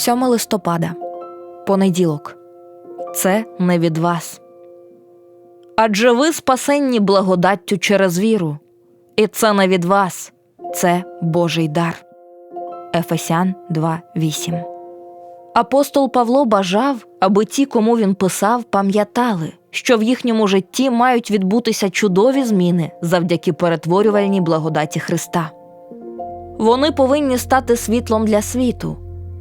7 листопада, понеділок. Це не від вас. Адже ви спасенні благодаттю через віру, і це не від вас, це Божий дар. Ефесян 2.8 Апостол Павло бажав, аби ті, кому він писав, пам'ятали, що в їхньому житті мають відбутися чудові зміни завдяки перетворювальній благодаті Христа. Вони повинні стати світлом для світу,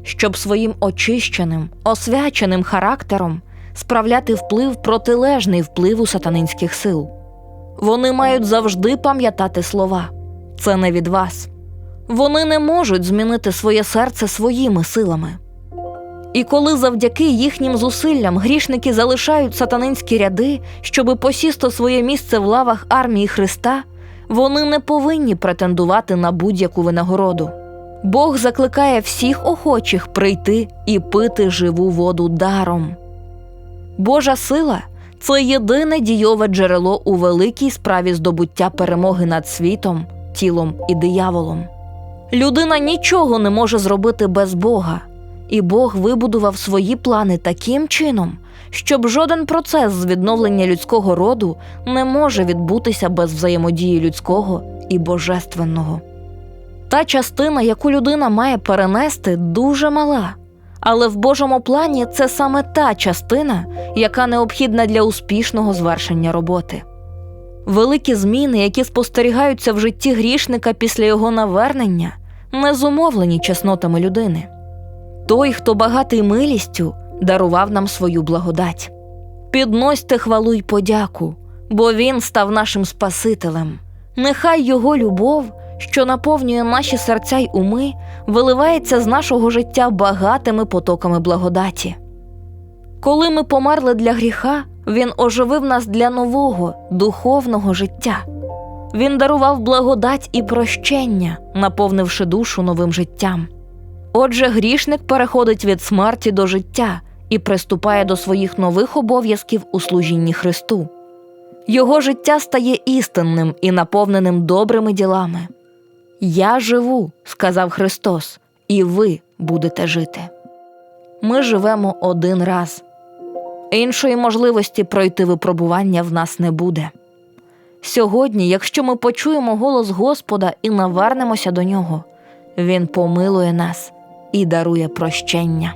щоб своїм очищеним, освяченим характером справляти вплив протилежний впливу сатанинських сил. Вони мають завжди пам'ятати слова це не від вас. Вони не можуть змінити своє серце своїми силами. І коли завдяки їхнім зусиллям грішники залишають сатанинські ряди, щоби посісти своє місце в лавах армії Христа, вони не повинні претендувати на будь-яку винагороду. Бог закликає всіх охочих прийти і пити живу воду даром. Божа сила це єдине дійове джерело у великій справі здобуття перемоги над світом, тілом і дияволом. Людина нічого не може зробити без Бога, і Бог вибудував свої плани таким чином, щоб жоден процес з відновлення людського роду не може відбутися без взаємодії людського і божественного. Та частина, яку людина має перенести, дуже мала. Але в Божому плані це саме та частина, яка необхідна для успішного звершення роботи. Великі зміни, які спостерігаються в житті грішника після його навернення, не зумовлені чеснотами людини. Той, хто багатий милістю, дарував нам свою благодать. Підносьте хвалу й подяку, бо Він став нашим Спасителем. Нехай Його любов, що наповнює наші серця й уми, виливається з нашого життя багатими потоками благодаті. Коли ми померли для гріха, Він оживив нас для нового, духовного життя. Він дарував благодать і прощення, наповнивши душу новим життям. Отже, грішник переходить від смерті до життя і приступає до своїх нових обов'язків у служінні Христу. Його життя стає істинним і наповненим добрими ділами. Я живу, сказав Христос, і ви будете жити. Ми живемо один раз. Іншої можливості пройти випробування в нас не буде. Сьогодні, якщо ми почуємо голос Господа і навернемося до нього, Він помилує нас і дарує прощення.